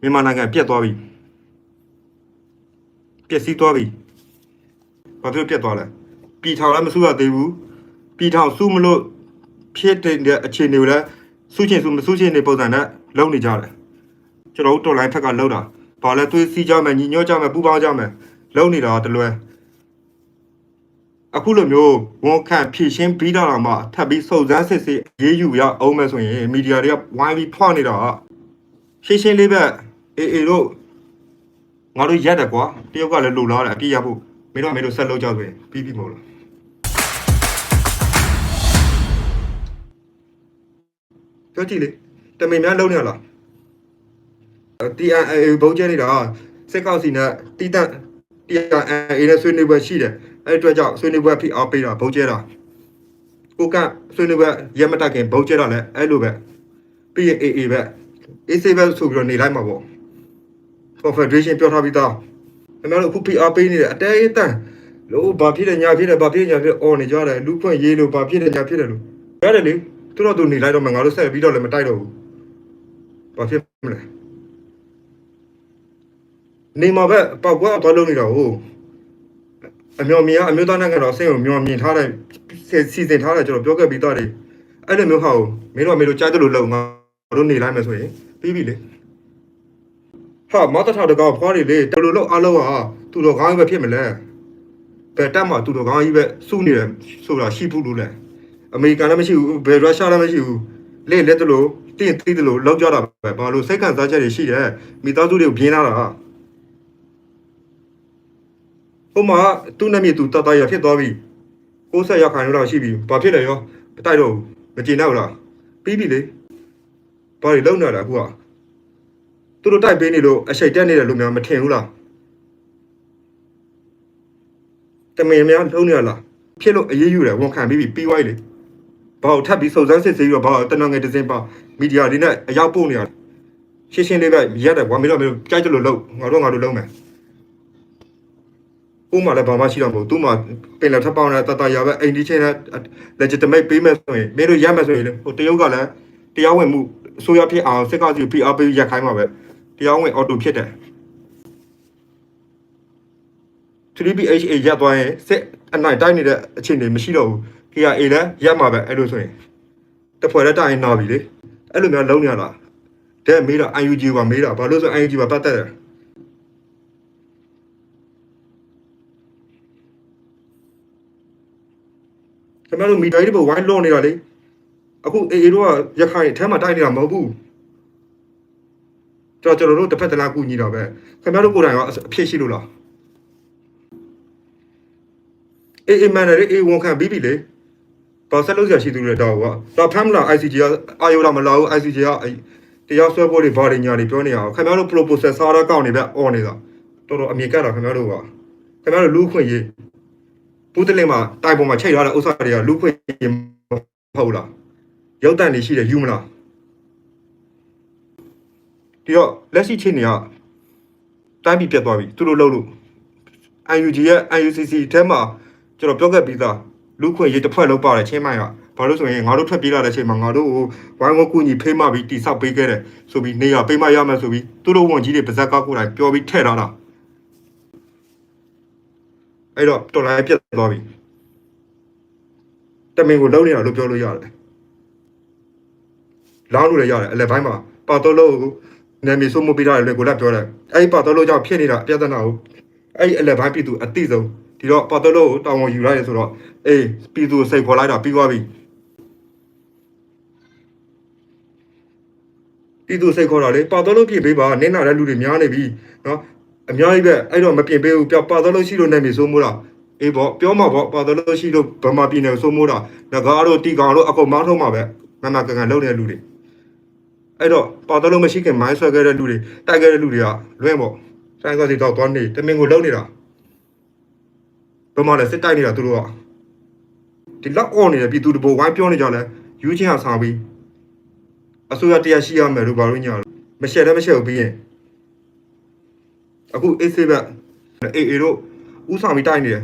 မြန်မာနိုင်ငံပြက်သွားပြီပျက်စီးသွားပြီဘာဖြစ်လို့ပျက်သွားလဲပြည်ထောင်လည်းမဆူရသေးဘူးပြည်ထောင်ဆူမလို့ဖြစ်တဲ့အခြေအနေကိုလည်းဆူချင်ဆူမဆူချင်တဲ့ပုံစံနဲ့လုပ်နေကြတယ်ကျွန်တော်တို့တော်လိုင်းဖက်ကလှုပ်တာဘာလဲသွေးစီးကြမယ်ညီညွတ်ကြမယ်ပူပေါင်းကြမယ်လုပ်နေတာတလွဲအခုလိုမျိုးဝန်ခံဖြည့်ရှင်းပြီးတော့မှထပ်ပြီးစုံစမ်းစစ်ဆေးရေးယူရအောင်မယ်ဆိုရင်မီဒီယာတွေကဝိုင်းပြီးဖွာနေတာရှင်းရှင်းလေးပဲ အေးအေးတို့ငါတို့ရက်တယ်ကွာတရုတ်ကလည်းလိုလားတယ်အပြည့်ရဖို့မင်းတို့မင်းတို့ဆက်လုပ်ကြဆိုရင်ပြီးပြီမဟုတ်လားပြောကြည့်လေတမင်များလုံးနေရလား TNA ဘုံကျဲနေတာစစ်ကောက်စီနဲ့တီးတန့် TNA နဲ့ဆွေးနွေးပွဲရှိတယ်အဲ့အတွက်ကြောင့်ဆွေးနွေးပွဲဖိအားပေးတာဘုံကျဲတာကိုကဆွေးနွေးပွဲရက်မတက်ခင်ဘုံကျဲတာလည်းအဲ့လိုပဲပြီးရင် AA ပဲ AC ပဲဆိုပြီးတော့နေလိုက်မှာပေါ့ Confederation ပြောထားပြီးသားခင်ဗျားတို့အခုဖိအားပေးနေတယ်အတဲအတန်လို့ဘာဖြစ်တယ်ညာဖြစ်တယ်ဘာဖြစ်ညာဖြစ်အော်နေကြတယ်လူဖွင့်ရေးလို့ဘာဖြစ်တယ်ညာဖြစ်တယ်လို့ရတယ်လေသူတို့သူနေလိုက်တော့မှငါတို့ဆက်ပြီးတော့လည်းမတိုက်တော့ဘူးဘာဖြစ်မလဲနေမှာပဲပောက်ကွာသွားလုံးနေတာဟုတ်အမျော်မြင်ကအမျိုးသားနိုင်ငံတော်အဆင့်ကိုမျော်မြင်ထားတဲ့စီစဉ်ထားတယ်ကျွန်တော်ပြောခဲ့ပြီးသားတယ်အဲ့လိုမျိုးဟာကိုမင်းတို့ကမင်းတို့ကြားတယ်လို့လုံငါတို့နေလိုက်မယ်ဆိုရင်ပြီးပြီလေ ဟာမတထတကောက်ဖွားတွေလေတော်လို့လို့အလုံးဟာသူတော်ကောင်းကြီးပဲဖြစ်မလဲဘယ်တက်မှသူတော်ကောင်းကြီးပဲစုနေတယ်ဆိုတာရှိဘူးလို့လဲအမေရိကန်လည်းမရှိဘူးဘယ်ရုရှားလည်းမရှိဘူးလေလက်တလို့တင်းတီးတယ်လို့လောက်ကြတာပဲဘာလို့စိတ်ခံစားချက်တွေရှိတယ်မိသားစုတွေကိုပြင်းလာတာဟိုမှာသူ့နဲ့မြေသူတတရဖြစ်သွားပြီ60ရောက်ခိုင်လို့ရှိပြီဘာဖြစ်လဲရောမတိုက်တော့ဘူးမကျေနပ်ဘူးလားပြီးပြီလေဘာတွေလုံနေတာအခုက သူတို့တိုက်ပေးနေလို့အရှိတ်တက်နေတယ်လို့များမထင်ဘူးလားတမင်များလုံနေရလားဖြစ်လို့အေးအေးယူတယ်ဝန်ခံပြီးပြီပြီးသွားပြီလေဘာလို့ထပ်ပြီးစုံစမ်းစစ်ဆေးပြီးတော့ဘာလို့တနင်္ဂနွေတစ်စင်းပါမီဒီယာတွေနဲ့အရောက်ပို့နေရလဲရှင်းရှင်းလေးပဲရက်တယ်ကွာမင်းတို့မင်းတို့ကြိုက်တယ်လို့လုံငါတို့ငါတို့လုံမယ်ဥမာလည်းဘာမှရှိတော့မဟုတ်သူ့မှာပင်လယ်ထပ်ပေါင်းတဲ့တတရာပဲအိမ်ဒီချင်းနဲ့ legitimate ပေးမယ်ဆိုရင်မင်းတို့ရမယ်ဆိုရင်လေဟိုတရုတ်ကလည်းတရားဝင်မှုအစိုးရဖြစ်အောင်စစ်ကောင်စီကိုဖိအားပေးရက်ခိုင်းမှာပဲ တရားဝင်အော်တိုဖြစ်တယ် 3BHA ရက်သွားရင်စစ်အနိုင်တိုက်နေတဲ့အခြေအနေမရှိတော့ဘူး KIA လည်းရက်မှာပဲအဲ့လိုဆိုရင်တဖွဲ့တဲ့တိုင်နာပြီလေအဲ့လိုမျိုးလုံးနေရလားတဲ့မေးတာ UNG ပါမေးတာဘာလို့ဆို UNG ပါပတ်သက်တယ်ခင်ဗျားတို့မီဒီယာတွေပေါ်ဝိုင်းလောနေတာလေအခုအေအေတို့ကရခိုင်အထက်မှာတိုက်နေတာမဟုတ်ဘူးကျွန် တော်ကျွန်တော်တို့တစ်ဖက်တစ်လားကူညီတာပဲခင်ဗျားတို့ကိုယ်တိုင်ကအဖြစ်ရှိလို့လားအေအေမန်နဲ့အေဝန်ခံပြီးပြီလေဘာဆက်လို့ရရှိသူတွေတော့ကွာတော့ဖမ်းမလား ICG ကအာယုလာမလာဘူး ICG ကတရားစွဲဖို့တွေဘာတွေညာတွေပြောနေအောင်ခင်ဗျားတို့ proposal စားရကောက်နေပဲអော်နေတာတော်တော်အမြင်ကတ်တာခင်ဗျားတို့ကခင်ဗျားတို့လူခွင့်ရေးပူးတလင်မှာတိုင်ပေါ်မှာချိန်ထားတဲ့ဥစ္စာတွေကလူခွင့်ရင်မဟုတ်လားရုပ်တန်နေရှိတယ်ယူမလား ဒီတော့လက်ရှိချိန်တွေကတိုင်းပြည်ပြတ်သွားပြီသူတို့လှုပ်လို့ UNG ရဲ့ UNCC အဲမှာကျွန်တော်ပြောခဲ့ပြီးသားလူခွင့်ရေးတစ်ဖွဲ့လုံးပါတယ်ချင်းမိုင်ကဘာလို့ဆိုရင်ငါတို့ထွက်ပြေးလာတဲ့အချိန်မှာငါတို့ကိုဝိုင်းဝန်းကူညီဖေးမပြီးတိဆောက်ပေးခဲ့တယ်ဆိုပြီးနေရပေးမရမယ်ဆိုပြီးသူတို့ဝန်ကြီးတွေပါဇက်ကောက်ကိုယ်တိုင်ပြောပြီးထည့်ထားတာအဲ့တော့တော်လိုင်းပြတ်သွားပြီတမင်ကိုလုံးနေတာလို့ပြောလို့ရတယ်လောင်းလို့လည်းရတယ်အလက်ပိုင်းမှာပါတော့လို့ နာမည်ဆိုးမပေးထားတယ်လေကိုလည်းပြောတယ်အဲ့ဒီပါတော့လို့ကြောင့်ဖြစ်နေတာအပြဿနာကိုအဲ့ဒီအလက်ပိုင်းပြည်သူအတိဆုံးဒီတော့ပါတော့လို့တောင်းဝန်ယူလိုက်ရဆိုတော့အေးပြည်သူစိတ်ခေါ်လိုက်တာပြီးသွားပြီပြည်သူစိတ်ခေါ်တာလေပါတော့လို့ပြင်ပေးပါနင်းနာတဲ့လူတွေများနေပြီနော်အများကြီးပဲအဲ့တော့မပြင်ပေးဘူးပြပါတော့လို့ရှိလို့နာမည်ဆိုးမိုးတာအေးပေါ့ပြောမှာပေါ့ပါတော့လို့ရှိလို့ဗမာပြည်နယ်ဆိုးမိုးတာငကားတို့တီကောင်တို့အကုန်မောင်းထုံးမှာပဲမမကန်ကန်လုပ်နေတဲ့လူတွေ အဲ့တော့ပါတော့လို့မရှိခင်မိုင်းဆွဲခဲ့တဲ့လူတွေတိုက်ခဲ့တဲ့လူတွေကလွင့်ပေါ့ဆိုင်ကစီတော့သွားနေတမင်ကိုလုံနေတာဗမာလည်းစစ်တိုက်နေတာသူတို့ကဒီလောက်အော်နေတယ်ပြည်သူတဘဝိုင်းပြောနေကြလဲယူချင်းဟာဆောင်ပြီးအစိုးရတရားရှိရမယ်လို့ဘာလို့ညာလို့မရှက်လည်းမရှက်ဘူးပြီးရင်အခုအေးဆေးဘက်အေးအေးတို့ဥဆောင်ပြီးတိုက်နေတယ်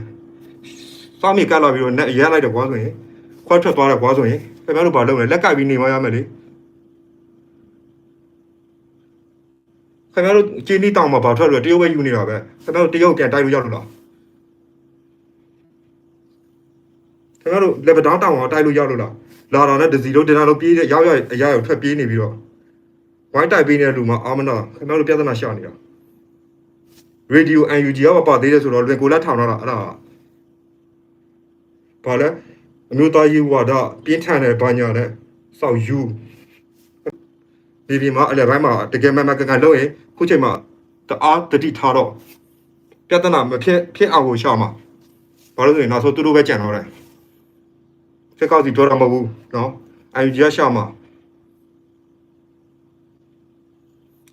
စောင်းမြေကတ်လာပြီးတော့နဲ့ရဲလိုက်တယ်ကွာဆိုရင်ခွက်ထွက်သွားတယ်ကွာဆိုရင်ခင်ဗျားတို့ဘာလုပ်လဲလက်ကပ်ပြီးနေမရမယ်လေ ခင်ဗျားတို့ကျင်းနီတောင်မှာဘာထွက်လို့တရုတ်ပဲယူနေတာပဲခင်ဗျားတို့တရုတ်ပြန်တိုက်လို့ရောက်လို့လားခင်ဗျားတို့လက်ပတောင်းတောင်အောင်တိုက်လို့ရောက်လို့လားလာတော်နဲ့ဒစီတို့တင်တာလို့ပြေးတဲ့ရောက်ရောက်အရာရောက်ထွက်ပြေးနေပြီးတော့ဝိုင်းတိုက်ပေးနေတဲ့လူမှအာမနာခင်ဗျားတို့ပြဿနာရှာနေတာရေဒီယို UNG ကပါသေးတယ်ဆိုတော့လွင်ကိုလက်ထောင်တော့တာအဲ့ဒါဘာလဲအမျိုးသားရေးဝါဒပြင်းထန်တဲ့ဘာညာနဲ့စောက်ယူ ဒီဒီမှာအလဲပိုင်းမှာတကယ်မှန်မှန်ကန်ကန်လုပ်ရင်ခုချိန်မှာတအားတတိထားတော့ပြဿနာမဖြစ်ဖြစ်အောင်ကိုရှာမှာဘာလို့လဲဆိုရင်နောက်ဆုံးသူတို့ပဲကြံတော့တယ်စစ်ကောက်စီပြောတာမဟုတ်ဘူးနော် UNG ကရှာမှာ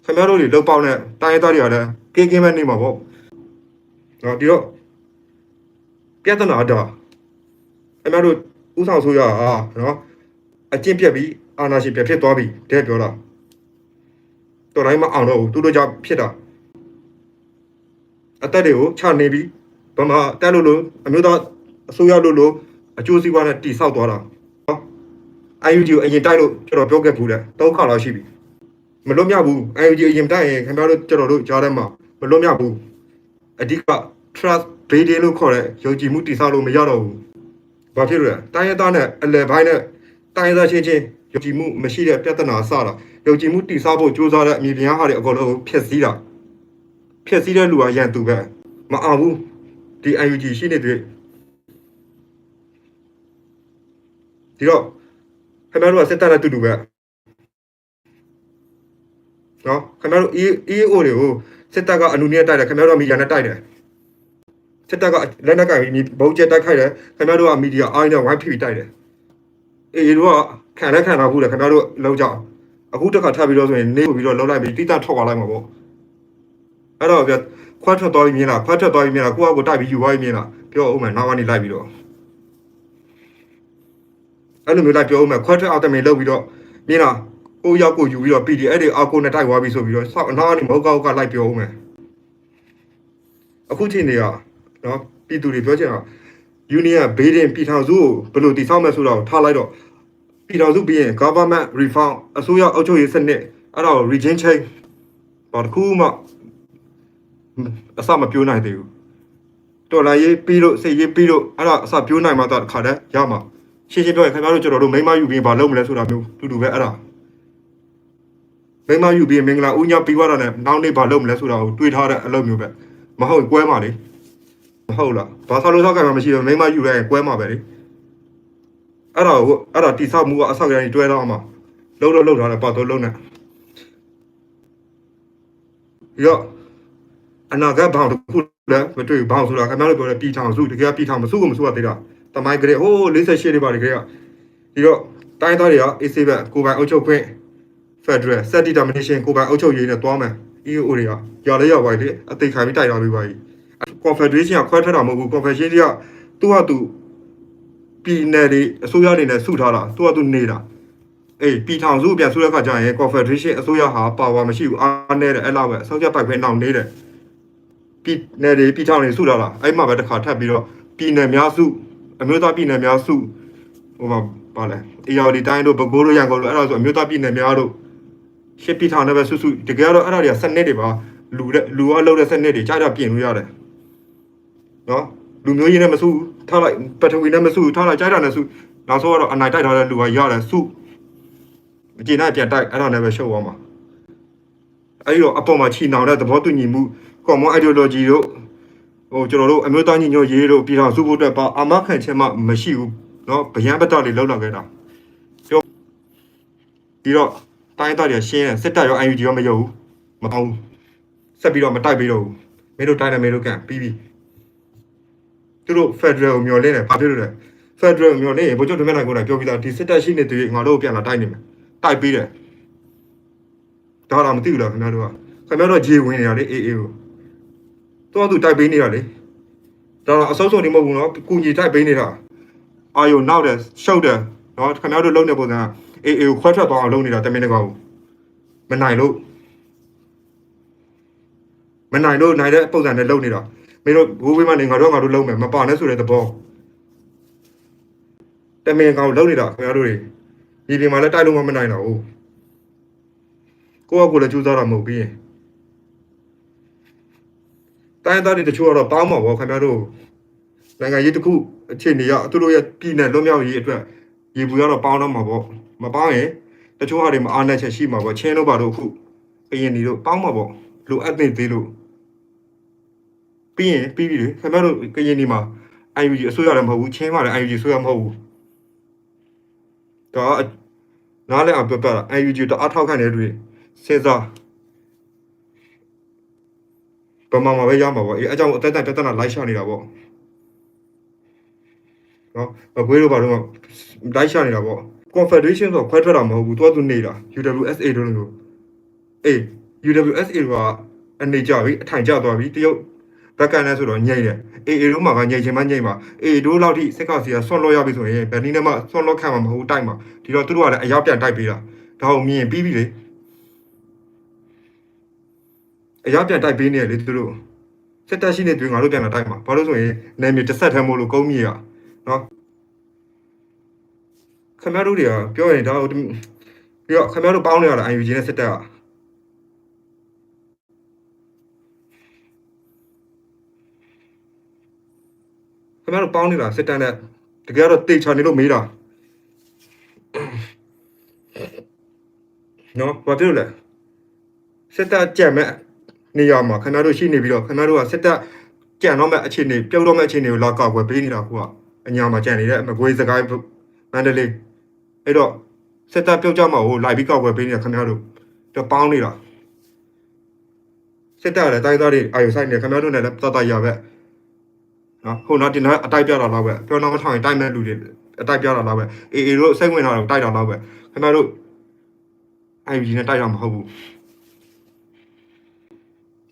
ခင်ဗျားတို့တွေလောက်ပေါက်နဲ့တိုင်းရသားတွေကလည်းကင်းကင်းပဲနေမှာပေါ့နော်ဒီတော့ပြဿနာတော့ခင်ဗျားတို့ဥဆောင်ဆိုရဟာနော်အကျင့်ပြက်ပြီးအာနာရှင်ပြက်ဖြစ်သွားပြီတဲ့ပြောတာ တော်တိုင်းမအောင်တော့ဘူးသူတို့ကြောင့်ဖြစ်တာအသက်တွေကိုချနေပြီးဗမာတက်လို့လို့အမျိုးသားအစိုးရလို့လို့အကျိုးစီးပွားနဲ့တိဆောက်သွားတာနော် IUD ကိုအရင်တိုက်လို့ကျွန်တော်ပြောခဲ့ဘူးတဲ့၃ခါလောက်ရှိပြီမလွတ်မြောက်ဘူး IUG အရင်တိုက်ရင်ခင်ဗျားတို့ကျွန်တော်တို့ကြားထဲမှာမလွတ်မြောက်ဘူးအဓိက trust building လို့ခေါ်တဲ့ယုံကြည်မှုတည်ဆောက်လို့မရတော့ဘူးဘာဖြစ်လို့လဲတိုင်းရသားနဲ့အလယ်ပိုင်းနဲ့တိုင်းရသားချင်းချင်း ယုံကြည်မှုမရှိတဲ့ပြဿနာစတာယုံကြည်မှုတည်ဆောက်ဖို့ကြိုးစားတဲ့အမြင်ပြန်ဟာတွေအကုန်လုံးဖျက်ဆီးတာဖျက်ဆီးတဲ့လူကရန်သူပဲမအောင်ဘူးဒီ IUG ရှိနေတွေ့ဒီတော့ခင်ဗျားတို့ကစစ်တပ်နဲ့တူတူပဲနော်ခင်ဗျားတို့ EAO တွေကိုစစ်တပ်ကအနုနည်းတိုက်တယ်ခင်ဗျားတို့ကမီဒီယာနဲ့တိုက်တယ်စစ်တပ်ကလက်နက်ကင်ပြီးဘုံကျက်တိုက်ခိုက်တယ်ခင်ဗျားတို့ကမီဒီယာအိုင်းနဲ့ဝိုင်းဖိပြီးတိုက်တယ် အေးတို့ကခံလက်ခံတော့ဘူးလေခင်ဗျားတို့လောက်ကြအောင်အခုတစ်ခါထပ်ပြီးတော့ဆိုရင်နေပြီးတော့လောက်လိုက်ပြီးတိတထောက်သွားလိုက်မှာပေါ့အဲ့တော့ပြခွတ်ထွက်သွားပြီးမြင်လားခွတ်ထွက်သွားပြီးမြင်လားကိုယ့်အကိုတိုက်ပြီးယူသွားပြီးမြင်လားပြောအောင်မယ်နောက်ကနေလိုက်ပြီးတော့အဲ့လိုမျိုးလိုက်ပြောအောင်မယ်ခွတ်ထွက်အောက်တမင်လောက်ပြီးတော့မြင်လားကိုရောက်ကိုယူပြီးတော့ PD အဲ့ဒီအောက်ကိုနဲ့တိုက်သွားပြီဆိုပြီးတော့ဆောက်အနာကနေမဟုတ်ကောက်ကလိုက်ပြောအောင်မယ်အခုချိန်တွေကနော်ပြည်သူတွေပြောချင်တာ ယူနီယံဘေးဒင်ပြည်ထောင်စုကိုဘယ်လိုတည်ဆောက်မယ်ဆိုတာကိုထားလိုက်တော့ပြည်ထောင်စုပြီးရင် government reform အစိုးရအုပ်ချုပ်ရေးစနစ်အဲ့ဒါကို region change ဘာတစ်ခုမှအစမပြောနိုင်သေးဘူးတော်လာရေးပြီးလို့စိတ်ရေးပြီးလို့အဲ့ဒါအစပြောနိုင်မှတော့တစ်ခါတည်းရမှာရှင်းရှင်းပြောရင်ခင်ဗျားတို့ကျွန်တော်တို့မိမယူပြီးဘာလုပ်မလဲဆိုတာမျိုးတူတူပဲအဲ့ဒါမိမယူပြီးမင်္ဂလာဦးညပြီးသွားတာနဲ့နောက်နေ့ဘာလုပ်မလဲဆိုတာကိုတွေးထားတဲ့အလုပ်မျိုးပဲမဟုတ်ကွဲမှာလေ မဟုတ်လားဘာသာလို့သောက်ကမှမရှိဘူးမိမယူလိုက်ရင်ကွဲမှာပဲလေအဲ့ဒါကိုအဲ့ဒါတိဆောက်မှုကအဆောက်အရင်တွဲတော့မှာလုံးတော့လုံးထားတယ်ပတ်တော့လုံးနဲ့ရောအနာဂတ်ဘောင်တစ်ခုလည်းမတွေ့ဘူးဘောင်ဆိုတာခင်ဗျားတို့ပြောတဲ့ပြည်ထောင်စုတကယ်ပြည်ထောင်မစုကမစုရသေးတာတမိုင်းကလေးဟိုး48တွေပါတကယ်ကဒီတော့တိုင်းသားတွေကအေးဆေးပဲကိုပိုင်အုပ်ချုပ်ခွင့် Federal Set Determination ကိုပိုင်အုပ်ချုပ်ရေးနဲ့တွားမယ် EAO တွေကရလဲရောက်ပါလေအသိခံပြီးတိုက်တာပြီးပါပြီ Confederation ကခွဲထွက်တာမဟုတ်ဘူး Confederation ကသူ့ဟာသူပြည်နယ်တွေအစိုးရတွေနဲ့စုထားတာသူ့ဟာသူနေတာအေးပြည်ထောင်စုပြန်စုတဲ့ခါကျရင် Confederation အစိုးရဟာပါဝါမရှိဘူးအားနဲ့တဲ့အဲ့လောက်ပဲအစိုးရပိုက်ခွင့်နောက်နေတယ်ပြည်နယ်တွေပြည်ထောင်တွေစုထားတာအဲ့မှာပဲတစ်ခါထပ်ပြီးတော့ပြည်နယ်များစုအမျိုးသားပြည်နယ်များစုဟိုမှာပါလဲအေယာဝတီတိုင်းတို့ပဲခူးတို့ရန်ကုန်တို့အဲ့ဒါဆိုအမျိုးသားပြည်နယ်များတို့ရှစ်ပြည်ထောင်နဲ့ပဲဆွဆွတကယ်တော့အဲ့ဒါတွေကစနစ်တွေပါလူတဲ့လူအလုပ်တဲ့စနစ်တွေကြားကြပြင်လို့ရတယ် နော်လူမျိုးကြီးနဲ့မစုထားလိုက်ပထဝီနဲ့မစုထားလိုက်ကြားတာနဲ့စုနောက်ဆုံးကတော့အနိုင်တိုက်ထားတဲ့လူကရတယ်စုအကျဉ်းနဲ့ပြန်တိုက်အဲ့ဒါနဲ့ပဲရှုပ်သွားမှာအဲ့ဒီတော့အပေါ်မှာချီနှောင်တဲ့သဘောတူညီမှု common ideology တို့ဟိုကျွန်တော်တို့အမျိုးသားညီညွတ်ရေးတို့ပြည်ထောင်စုဖို့အတွက်ပါအာမခံချက်မှမရှိဘူးနော်ဗျံပတ္တတွေလောက်လာခဲ့တာပြောပြီးတော့တိုင်းသားတွေရှင်းတယ်စစ်တပ်ရော UNG ရောမရုပ်ဘူးမပေါဘူးဆက်ပြီးတော့မတိုက်ပြီးတော့ဘူးမင်းတို့တိုင်းတယ်မင်းတို့ကန်ပြီးပြီ သူတို့ Federal ကိုမျောလင်းတယ်ဘာဖြစ်လို့လဲ Federal ကိုမျောလင်းရင်ဘုချုပ်တမန်နိုင်ကိုလည်းပြောပြီးသားဒီစစ်တပ်ရှိနေသေးငါတို့ကိုပြန်လာတိုက်နေမယ်တိုက်ပြီးတယ်ဒါတော့မသိဘူးလားခင်ဗျားတို့ကခင်ဗျားတို့ဂျေဝင်နေရလေအေးအေးကိုတော့သူတိုက်ပေးနေတာလေဒါတော့အစောဆုံးနေမဟုတ်ဘူးနော်ကုညီတိုက်ပေးနေတာအာယုံနောက်တယ်ရှုပ်တယ်နော်ခင်ဗျားတို့လုံးနေပုံစံအေးအေးကိုခွဲထွက်သွားအောင်လုပ်နေတာတမင်တကာကိုမနိုင်လို့မနိုင်လို့နိုင်တဲ့ပုံစံနဲ့လုပ်နေတာ မင်းတို့ဘိုးဘေးမနေငါတို့ငါတို့လုံးမယ်မပါနဲ့ဆိုတဲ့သဘောတမင်ကောင်လုပ်နေတာခင်ဗျားတို့တွေဒီပြင်မှာလည်းတိုက်လို့မမနိုင်တော့ဘူးကိုယ့်အကူလည်းကြိုးစားတာမဟုတ်ပြီးရင်တိုင်းသားတွေတချို့ကတော့ပေါင်းမှာပေါ့ခင်ဗျားတို့နိုင်ငံရေးတစ်ခုအခြေအနေရသူတို့ရဲ့ပြည်နယ်လွတ်မြောက်ရေးအတွက်ရေဘူးရတော့ပေါင်းတော့မှာပေါ့မပေါင်းရင်တချို့ဟာတွေမအားနဲ့ချက်ရှိမှာပေါ့ချင်းတို့ဘာတို့အခုအရင်ဒီတို့ပေါင်းမှာပေါ့လိုအပ်တဲ့သေးလို့ ပြီးရင်ပြီးပြီလေခင်ဗျားတို့ကရင်ဒီမှာ IUG အစိုးရလည်းမဟုတ်ဘူးချင်းမှလည်း IUG အစိုးရမဟုတ်ဘူးတော့နားလည်းအောင်ပြပြတာ IUG တော့အထောက်ခံတဲ့တွေစဉ်းစားပမာမှာပဲရမှာပေါ့အေးအကြောင်းအသက်တန်ပြဿနာလိုက်ရှာနေတာပေါ့နော်မကွေးတို့ဘာလို့လိုက်ရှာနေတာပေါ့ confederation ဆိုခွဲထွက်တာမဟုတ်ဘူးသူကသူနေတာ UWSA တို့လို့အေး UWSA ကအနေကြပြီအထိုင်ကျသွားပြီတရုတ် ဘက်ကန်လဲဆိုတော့ညိတ်တယ်အေးအေးတို့မှာကညိတ်ချင်မှညိတ်မှာအေးတို့လောက်ထိစစ်ကောင်စီကဆွန့်လွတ်ရပြီဆိုရင်ဘယ်နည်းနဲ့မှဆွန့်လွတ်ခံမှာမဟုတ်တိုက်မှာဒီတော့သူတို့ကလည်းအရောက်ပြန်တိုက်ပေးတာဒါကိုမြင်ပြီးပြီလေအရောက်ပြန်တိုက်ပေးနေရလေသူတို့စစ်တပ်ရှိနေတွေ့ငါတို့ပြန်လာတိုက်မှာဘာလို့ဆိုရင်နယ်မြေတစ်ဆက်ထဲမို့လို့ကုန်းမြေရနော်ခင်ဗျားတို့တွေကပြောရင်ဒါပြီးတော့ခင်ဗျားတို့ပေါင်းနေရတာ UNG နဲ့စစ်တပ်က ခင်ဗျားတို့ပေါင်းနေတာစစ်တပ်နဲ့တကယ်တော့တိတ်ချနေလို့မေးတာနော်ဘာဖြစ်လို့လဲစစ်တပ်ကြက်မဲ့နေရာမှာခင်ဗျားတို့ရှိနေပြီးတော့ခင်ဗျားတို့ကစစ်တပ်ကြံတော့မဲ့အခြေအနေပြုတ်တော့မဲ့အခြေအနေကိုလာကောက်ွယ်ပေးနေတာခုကအညာမှာကြံနေတဲ့မကွေးစကိုင်းမန္တလေးအဲ့တော့စစ်တပ်ပြုတ်ကြမှာကိုလိုက်ပြီးကောက်ွယ်ပေးနေတာခင်ဗျားတို့တော့ပေါင်းနေတာစစ်တပ်လည်းတိုင်းသားတွေအာရုံစိုက်နေခင်ဗျားတို့လည်းတတ်တရပဲ နော်ဟိုနောက်တင်တော့အတိုက်ပြတာတော့ပဲပြောတော့မထောင်ရင်တိုက်မဲ့လူတွေအတိုက်ပြတာတော့ပဲအေအေတို့စိတ်ဝင်တာတော့တိုက်တာတော့ပဲခင်ဗျားတို့ IUG နဲ့တိုက်တာမဟုတ်ဘူး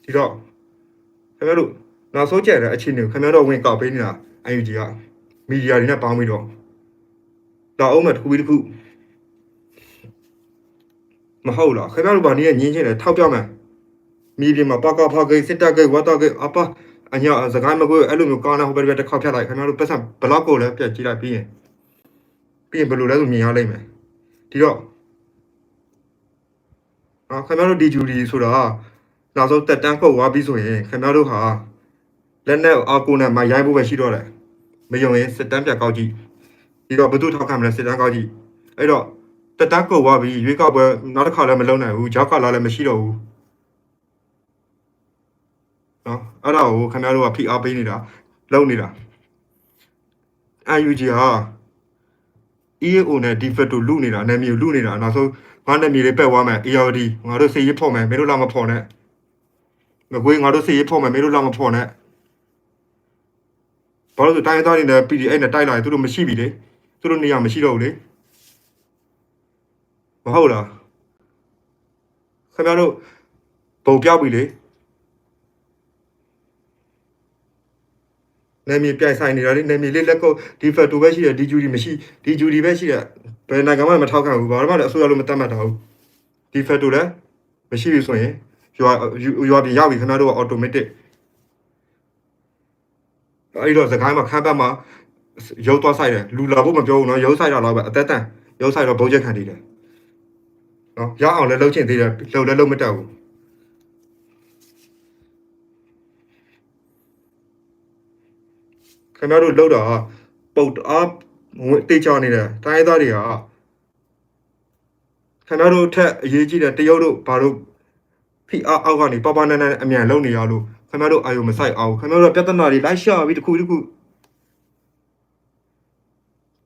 ဒီတော့ခင်ဗျားတို့နောက်ဆုံးကျတဲ့အခြေအနေကိုခင်ဗျားတို့ဝင်ကောက်ပေးနေတာ UNG ကမီဒီယာတွေနဲ့ပေါင်းပြီးတော့တော့အောင်မဲ့တစ်ခုပြီးတစ်ခုမဟုတ်လားခင်ဗျားတို့ဗာနေရညင်းချင်းတယ်ထောက်ပြမယ်မီဒီယာမှာပကဖကိစစ်တပ်ကိဝတ်တကိအပ အညာစကိုင်းမကွေးအဲ့လိုမျိုးကောင်းတဲ့ဟိုဘက်ဘက်တစ်ခေါက်ဖြတ်လိုက်ခင်ဗျားတို့ပတ်စံဘလောက်ကိုလည်းပြတ်ကြည့်လိုက်ပြီးရင်ပြီးရင်ဘယ်လိုလဲဆိုမြင်ရလိမ့်မယ်ဒီတော့အာခင်ဗျားတို့ဒီဂျူဒီဆိုတာနောက်ဆုံးတက်တန်းကုတ်သွားပြီဆိုရင်ခင်ဗျားတို့ဟာလက်နဲ့အာကိုနဲ့မရိုင်းဖို့ပဲရှိတော့တယ်မယုံရင်စစ်တမ်းပြကောက်ကြည့်ဒီတော့ဘယ်သူထောက်ခံမလဲစစ်တမ်းကောက်ကြည့်အဲ့တော့တက်တန်းကုတ်သွားပြီရွေးကောက်ပွဲနောက်တစ်ခါလည်းမလုပ်နိုင်ဘူးကြောက်ကလာလည်းမရှိတော့ဘူး နော်အဲ့ဒါကိုခင်ဗျားတို့ကဖိအားပေးနေတာလုပ်နေတာ UNG ဟာ EAO နဲ့ de facto လူနေတာနာမည်ကိုလူနေတာနောက်ဆုံးငါနာမည်လေးပက်သွားမယ် ARD ငါတို့စေရေးဖော်မယ်မင်းတို့လာမဖော်နဲ့မကွေးငါတို့စေရေးဖော်မယ်မင်းတို့လာမဖော်နဲ့ဘာလို့ဆိုတိုင်းသားတွေနဲ့ PDA နဲ့တိုက်လာရင်သူတို့မရှိပြီလေသူတို့နေရာမရှိတော့ဘူးလေမဟုတ်လားခင်ဗျားတို့ပုံပြောက်ပြီလေ နာမည်ပြိုင်ဆိုင်နေတာလေနာမည်လေးလက်ကုပ်ဒီဖက်တိုပဲရှိတယ်ဒီဂျူဒီမရှိဒီဂျူဒီပဲရှိတယ်ဘယ်နိုင်ငံမှမထောက်ခံဘူးဘာမှလည်းအစိုးရလိုမတတ်မှတ်တာဘူးဒီဖက်တိုလည်းမရှိပြီဆိုရင်ရွာရွာပြင်ရောက်ပြီခင်ဗျားတို့က automatic အဲ့တော့စကိုင်းမှာခန်းပတ်မှာရုပ်သွားဆိုင်တယ်လူလာဖို့မပြောဘူးနော်ရုပ်ဆိုင်တာတော့ပဲအသက်တန်ရုပ်ဆိုင်တော့ဘုံချက်ခံတည်တယ်နော်ရအောင်လည်းလှုပ်ချင်သေးတယ်လှုပ်လည်းလှုပ်မတတ်ဘူး ခင်ဗျားတို့လှုပ်တာပုတ်အားဝင်တေချာနေတယ်တိုင်းသားတွေကခင်ဗျားတို့ထက်အရေးကြီးတဲ့တရုတ်တို့ဘာလို့ဖိအားအောက်ကနေပပနန်းနန်းအမြန်လုံနေရလို့ခင်ဗျားတို့အာယုံမဆိုင်အောင်ခင်ဗျားတို့ပြဿနာတွေလိုက်ရှာပြီးတစ်ခုတစ်ခု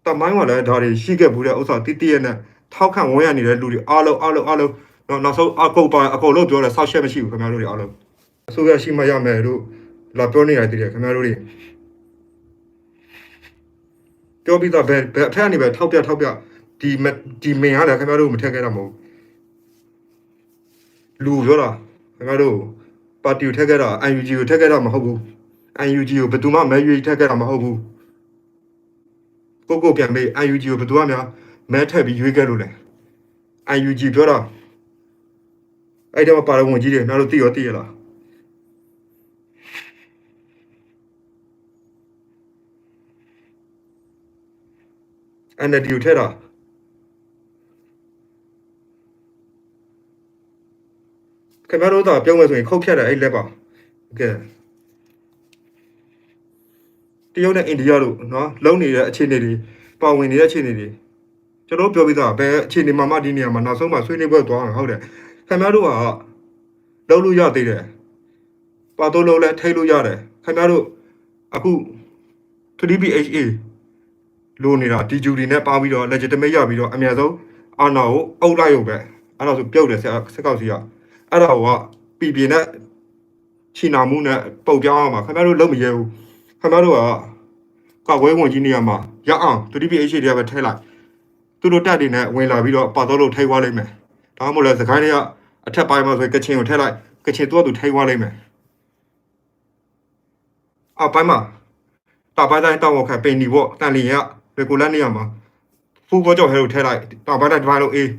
တမိုင်းကလည်းဒါတွေရှိခဲ့ဘူးတဲ့ဥစ္စာတိတိရဲ့နဲ့ထောက်ခံဝန်းရနေတဲ့လူတွေအားလုံးအားလုံးအားလုံးတော့နောက်ဆုံးအကုတ်ပါအကုန်လုံးပြောတယ်ဆောက်ရှက်မရှိဘူးခင်ဗျားတို့တွေအားလုံးအစိုးရရှိမှရမယ်လို့လာပြောနေရတယ်ခင်ဗျားတို့တွေ ပြောပြီးသားဘယ်ဘယ်အထက်ကနေပဲထောက်ပြထောက်ပြဒီဒီမင်ကလည်းခင်ဗျားတို့မထက်ခဲ့တာမဟုတ်လူပြောတာခင်ဗျားတို့ပါတီကိုထက်ခဲ့တာ UNG ကိုထက်ခဲ့တာမဟုတ်ဘူး UNG ကိုဘယ်သူမှမဲရွေးထက်ခဲ့တာမဟုတ်ဘူးကိုကိုပြန်မေး UNG ကိုဘယ်သူမှများမဲထက်ပြီးရွေးခဲ့လို့လဲ UNG ပြောတာအဲ့ဒီမှာပါရဝန်ကြီးတွေများတို့သိရောသိရလား အန်ဒီကိုထက်တာခင်ဗျားတို့တော့ပြောမယ်ဆိုရင်ခုတ်ဖြတ်တယ်အဲ့လက်ပါကဲတရုတ်နဲ့အိန္ဒိယတို့နော်လုံနေတဲ့အခြေအနေတွေပါဝင်နေတဲ့အခြေအနေတွေကျွန်တော်ပြောပြီးသားဘယ်အခြေအနေမှာမှဒီနေရာမှာနောက်ဆုံးမှဆွေးနွေးပွဲသွားအောင်ဟုတ်တယ်ခင်ဗျားတို့ကလုံလို့ရသေးတယ်ပါတော့လုံးလဲထိလို့ရတယ်ခင်ဗျားတို့အခု 3BHA လိုနေတာဒီဂျူဒီနဲ့ပါပြီးတော့ legitimate ရပြီးတော့အများဆုံးအာဏာကိုအုပ်လိုက်ရုံပဲအဲ့ဒါဆိုပြုတ်တယ်ဆက်ဆက်ကောက်စီကအဲ့ဒါကပြည်ပြင်းနဲ့ချီနာမှုနဲ့ပုတ်ပြောင်းအောင်ပါခင်ဗျားတို့လုံးမရဲဘူးခင်ဗျားတို့ကကောက်ဝဲဝင်ကြီးနေရာမှာရအောင် 3BHA တွေကပဲထဲလိုက်သူတို့တက်တွေနဲ့ဝင်လာပြီးတော့ပါတော့လို့ထိသွားလိမ့်မယ်ဒါမှမဟုတ်လဲစကိုင်းတွေကအထက်ပိုင်းမှာဆိုရင်ကချင်ကိုထဲလိုက်ကချင်သူ့အတူထိသွားလိမ့်မယ်အပိုင်းမှာတောက်ပိုင်းတိုင်းတောက်ဝခပိန်နီပေါ့တန်လီရ ရေကိုလက်နေရမှာဖူဘောကြောင့်ဟဲလို့ထဲလိုက်တောက်ပိုင်းတိုင်းဒီပိုင်းလို့အေး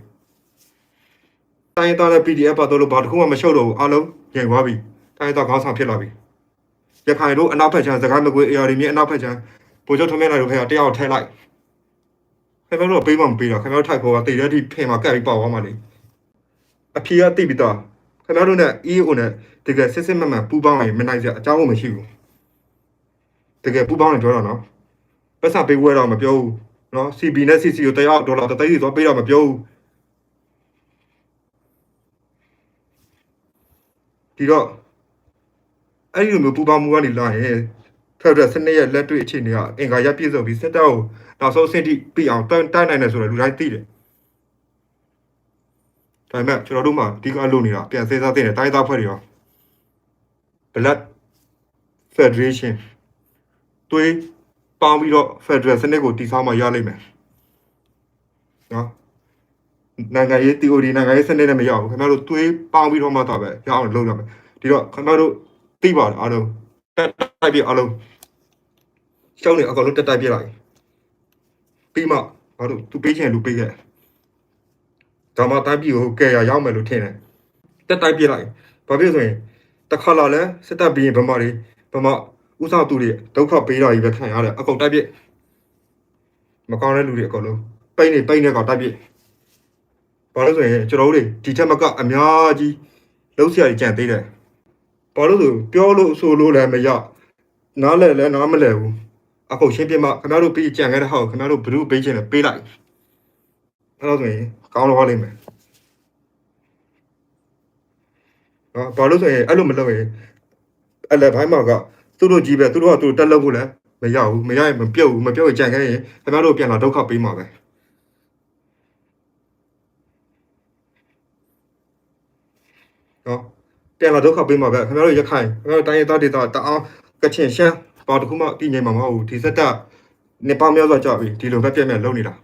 တိုင်းသားတဲ့ PDF ပါတော့လို့ဘာတစ်ခုမှမရှုပ်တော့ဘူးအားလုံးညင်သွားပြီတိုင်းသားခေါင်းဆောင်ဖြစ်လာပြီရခိုင်တို့အနောက်ဖက်ချမ်းစကားမကွေး AR တွေမြေအနောက်ဖက်ချမ်းဗိုလ်ချုပ်ထမင်းလိုက်တို့ဖက်ကတယောက်ထဲလိုက်ခင်ဗျားတို့ပေးမှမပေးတော့ခင်ဗျားတို့ထိုက်ခေါ်ကတည်တဲ့အထိဖင်မှာကတ်ပြီးပေါက်သွားမှလေအဖြေကတိပြီးတော့ခင်ဗျားတို့နဲ့ EO နဲ့တကယ်စစ်စစ်မှန်မှန်ပူးပေါင်းရင်မနိုင်စရာအကြောင်းမရှိဘူးတကယ်ပူပေါင်းနေပြောတာနော် ပတ်စံပေးဝဲတော့မပြောဘူးနော် CB နဲ့ CC ကိုတရားဒေါ်လာတစ်သိန်းစီသွားပေးတော့မပြောဘူးဒီတော့အဲ့ဒီလိုမျိုးပူပေါင်းမှုကနေလာရင်ဖက်ဒရယ်စနစ်ရဲ့လက်တွေ့အခြေအနေကအင်္ဂါရပ်ပြည့်စုံပြီးစစ်တပ်ကိုနောက်ဆုံးအဆင့်ထိပြအောင်တိုက်တိုက်နိုင်တယ်ဆိုတော့လူတိုင်းသိတယ်ဒါပေမဲ့ကျွန်တော်တို့မှအဓိကလုပ်နေတာပြန်စဉ်းစားသင့်တယ်တိုင်းသားဖွဲ့တွေရော Blood Federation သွေး ပေါင်းပြီးတော့ Federal စနစ်ကိုတည်ဆောက်မှရလိမ့်မယ်နော်နိုင်ငံရေး theory နိုင်ငံရေးစနစ်နဲ့မရဘူးခင်ဗျားတို့သွေးပေါင်းပြီးတော့မှတော့ပဲရအောင်လုပ်ရမယ်ဒီတော့ခင်ဗျားတို့သိပါတယ်အားလုံးတက်တိုက်ပြအားလုံးရှောင်းနေအကောင်လုံးတက်တိုက်ပြလိုက်ပြီးမှဘာလို့သူပေးချင်လူပေးခဲ့ဒါမှတိုင်းပြည်ကိုကဲရရောက်မယ်လို့ထင်တယ်တက်တိုက်ပြလိုက်ဘာဖြစ်ဆိုရင်တစ်ခါလာလဲစစ်တပ်ပြီးရင်ဗမာတွေဗမာ ဥစားသူတွေဒုက္ခပေးတာကြီးပဲခံရတယ်အကုန်တိုက်ပြစ်မကောင်းတဲ့လူတွေအကုန်လုံးပိတ်နေပိတ်နေကောင်တိုက်ပြစ်ဘာလို့ဆိုရင်ကျွန်တော်တို့တွေဒီထက်မကအများကြီးလုံးစရာကြီးကြံသေးတယ်ဘာလို့ဆိုပြောလို့ဆိုလို့လည်းမရနားလဲလဲနားမလဲဘူးအကုန်ရှင်းပြမခင်ဗျားတို့ပြီးကြံခဲ့တဲ့ဟောက်ခင်ဗျားတို့ဘယ်သူပေးချင်လဲပေးလိုက်အဲ့တော့ဆိုရင်ကောင်းတော့လိမ့်မယ်နော်ဘာလို့ဆိုရင်အဲ့လိုမလုပ်ရင်အဲ့လေဘိုင်းမှာက သူတို့ကြီးပဲသူတို့ကသူတို့တက်လို့ဖို့လည်းမရဘူးမရရင်မပြုတ်ဘူးမပြုတ်ရင်ကြံခဲ့ရင်ခင်ဗျားတို့ပြန်လာဒုက္ခပေးမှာပဲနော်ပြန်လာဒုက္ခပေးမှာပဲခင်ဗျားတို့ရခိုင်ခင်ဗျားတို့တိုင်းရသားဒေသတအားကချင်ရှမ်းဘာတစ်ခုမှတည်ငြိမ်မှာမဟုတ်ဘူးဒီစက်တက်နေပေါင်းများစွာကြာပြီဒီလိုပဲပြည့်မြတ်လုံနေတာ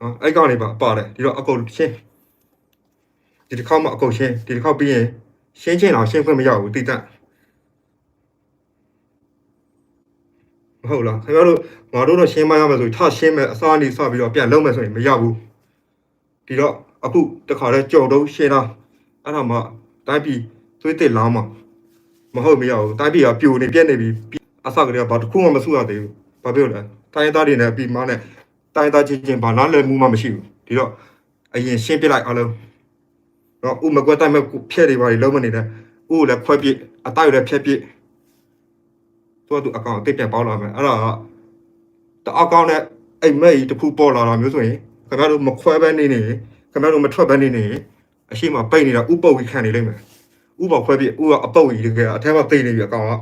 နော်အဲ့ကောင်လေးပါပါတယ်ဒီတော့အကုန်ရှင်းဒီတစ်ခေါက်မှအကုန်ရှင်းဒီတစ်ခေါက်ပြီးရင်ရှင်းချင်းတော့ရှင်းခွင့်မရဘူးတိတက်မ ဟုတ်လားခင်ဗျားတို့ငါတို့တော့ရှင်းမရမယ်ဆိုရင်ထရှင်းမယ်အစားနေစပြီးတော့ပြန်လုံးမယ်ဆိုရင်မရဘူးဒီတော့အခုတခါလဲကြော်တော့ရှင်းတာအဲ့ဒါမှတိုင်းပြည်သွေးတစ်လောင်းမှာမဟုတ်မရဘူးတိုင်းပြည်ကပြိုနေပြက်နေပြီအစကတည်းကဘာတစ်ခုမှမဆုရသေးဘူးဘာပြောလဲတိုင်းသားတွေနဲ့ပြီးမှနဲ့တိုင်းသားချင်းချင်းဘာနားလည်မှုမှမရှိဘူးဒီတော့အရင်ရှင်းပြလိုက်အောင်လုံးနော်ဥမကွက်တိုင်းမဲ့ဖြဲတွေပါလုံးမနေနဲ့ဥကိုလည်းခွဲပြစ်အတိုက်လည်းဖြက်ပြစ် သူကသူအကောင်အစ်ပြန်ပေါင်းလာမယ်အဲ့ဒါကတအကောင်နဲ့အိမ်မက်ကြီးတစ်ခုပေါ်လာတာမျိုးဆိုရင်ခင်ဗျားတို့မခွဲဘဲနေနေခင်ဗျားတို့မထွက်ဘဲနေနေအရှိမပိတ်နေတာဥပုတ်ကြီးခံနေလိမ့်မယ်ဥပေါခွဲပြစ်ဥကအပုတ်ကြီးတကယ်အထက်မှာတိတ်နေပြီအကောင်က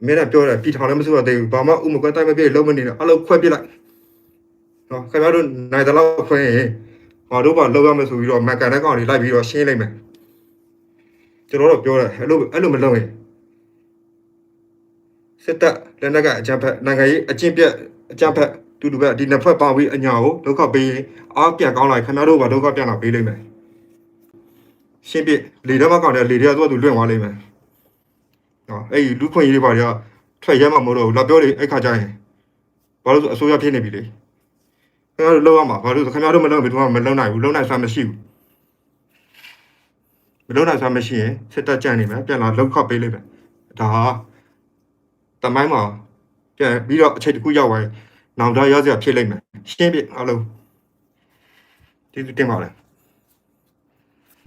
အမေကပြောတယ်ပြည်ထောင်လည်းမစိုးရသေးဘူးဘာမှဥမကွက်တိုင်းမပြည့်လုံးမနေနဲ့အလုံးခွဲပြစ်လိုက်နော်ခင်ဗျားတို့နိုင်တယ်လို့ခွဲရင်ငါတို့ဘာလောက်ရမယ်ဆိုပြီးတော့မကန်တဲ့ကောင်တွေလိုက်ပြီးတော့ရှင်းလိုက်မယ်ကျွန်တော်တို့ပြောတယ်အဲ့လိုအဲ့လိုမလုပ်ရင် စစ်တပ်လက်နက်ကအကြမ်းဖက်နိုင်ငံရေးအကျင့်ပြတ်အကြမ်းဖက်တူတူပဲဒီနှစ်ဖက်ပေါင်းပြီးအညာကိုဒုက္ခပေးရင်အားပြန်ကောင်းလိုက်ခင်ဗျားတို့ဘာဒုက္ခပြန်လာပေးလိမ့်မယ်ရှင်းပြလေတော့မကောင်တဲ့လေတွေကသူကသူလွင့်သွားလိမ့်မယ်နော်အဲ့ဒီလူခွင့်ရေးတွေပါတွေကထွက်ရဲမှာမဟုတ်တော့ဘူးလာပြောလေအဲ့ခါကျရင်ဘာလို့ဆိုအစိုးရဖြစ်နေပြီလေခင်ဗျားတို့လောက်ရမှာဘာလို့ဆိုခင်ဗျားတို့မလုပ်ဘယ်သူမှမလုပ်နိုင်ဘူးလုပ်နိုင်စားမရှိဘူးမလုပ်နိုင်စားမရှိရင်စစ်တပ်ကြံ့နေမယ်ပြန်လာလောက်ခပေးလိမ့်မယ်ဒါဟာ တမိုင်းမှာပြန်ပြီးတော့အချိန်တစ်ခုရောက်သွားရင်နောင်တရရစရာဖြစ်လိမ့်မယ်ရှင်းပြအားလုံးကျေးဇူးတင်ပါတယ်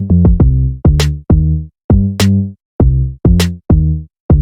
thank you